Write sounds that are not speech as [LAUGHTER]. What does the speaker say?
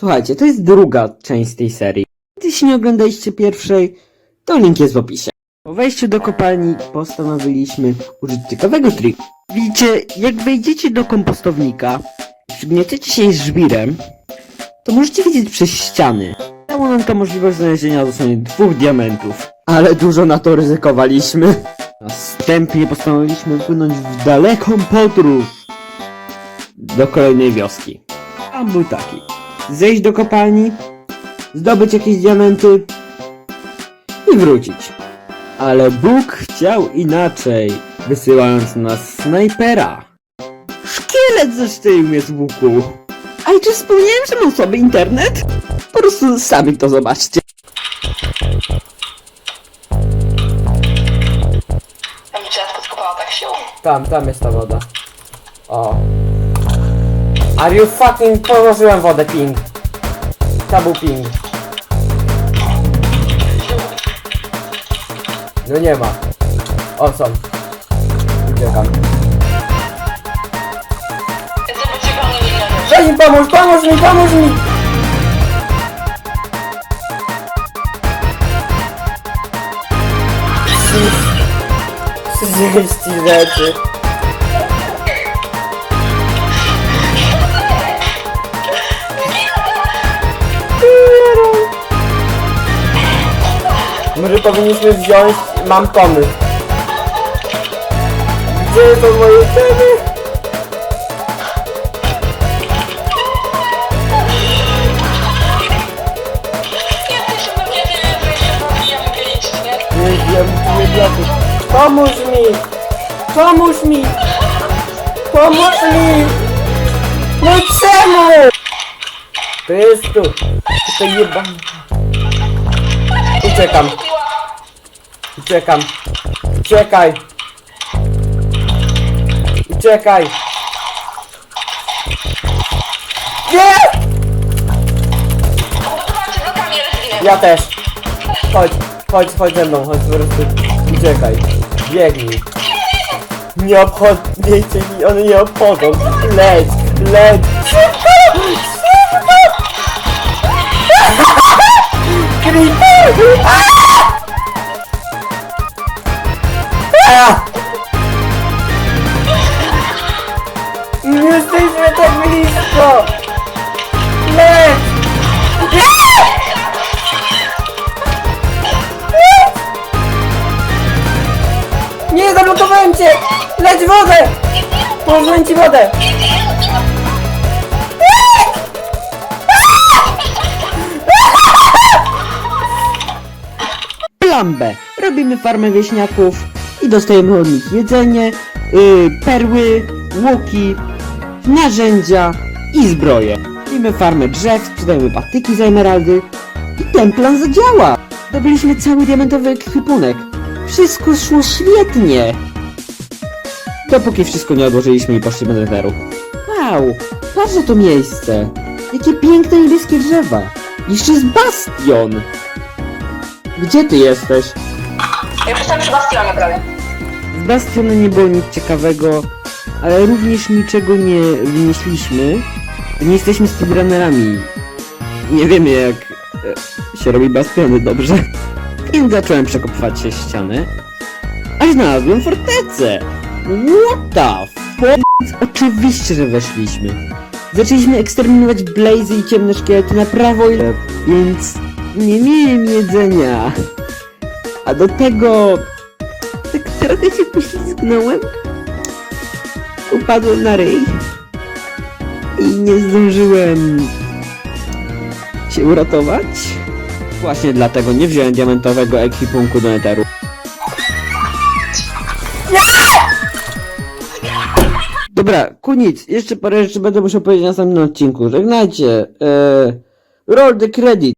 Słuchajcie, to jest druga część tej serii. Jeśli nie oglądaliście pierwszej, to link jest w opisie. Po wejściu do kopalni postanowiliśmy użyć ciekawego triku. Widzicie, jak wejdziecie do kompostownika, przygnieciecie się żwirem, to możecie widzieć przez ściany. Dało nam to możliwość znalezienia dosłownie dwóch diamentów. Ale dużo na to ryzykowaliśmy. Następnie postanowiliśmy płynąć w daleką podróż do kolejnej wioski. Plan był taki. Zejść do kopalni, zdobyć jakieś diamenty i wrócić. Ale Bóg chciał inaczej, wysyłając nas snajpera. Szkielet zestrzelił mnie z łuku. A i czy wspomniałem, że mam słaby internet? Po prostu sami to zobaczcie. Tam tak się. Tam, tam jest ta woda. O. Are you fucking... Położyłem wodę, ping. To był ping. No nie ma. O, są. Uciekam. Daj mi pomóż, pomóż mi, pomóż mi! Trzydzieści rzeczy. Może powinniśmy wziąć... Mam pomysł. Gdzie są moje ceny? Że? Nie wiem, nie wiem. Pomóż mi! Pomóż mi! Pomóż mi! No czemu? To jest tu. To jeba... Uciekam, uciekam. Uciekaj. Uciekaj. Nie! Ja też. Chodź, chodź, chodź ze mną, chodź po prostu. Uciekaj. Biegnij. Nie obchodźcie mi, one nie obchodzą. Leć, leć. Szybko! Szybko! [LAUGHS] Creeper! Blisko! Leć! Nie, zablokowałem cię! Leć wodę! Położyłem ci wodę! Plan B. Robimy farmę wieśniaków i dostajemy od nich jedzenie, yy, perły, łuki, narzędzia i zbroje. Robimy farmę drzew, sprzedajemy patyki za emeraldy i ten plan zadziała. Zdobyliśmy cały diamentowy ekwipunek. Wszystko szło świetnie. Dopóki wszystko nie odłożyliśmy i poszliśmy do netheru. Wow, patrz na to miejsce. Jakie piękne niebieskie drzewa. Jeszcze jest bastion. Gdzie ty jesteś? Ja przestałem przy bastionie prawie. Z Bastiona nie było nic ciekawego, ale również niczego nie wynieśliśmy. Nie jesteśmy speedrunnerami. Nie wiemy jak e, się robi bastiony dobrze. Więc zacząłem przekopywać się ścianę. Aż znalazłem fortecę! What the fuck? Oczywiście, że weszliśmy. Zaczęliśmy eksterminować blazy i ciemne szkielety na prawo i lewo, więc nie miałem jedzenia. A do tego tak trochę się poślizgnąłem. Upadłem na ryj. I nie zdążyłem się uratować. Właśnie dlatego nie wziąłem diamentowego ekwipunku do neteru. Dobra, koniec. Jeszcze parę rzeczy będę musiał powiedzieć na następnym odcinku. Żegnajcie. Eee, roll the credit.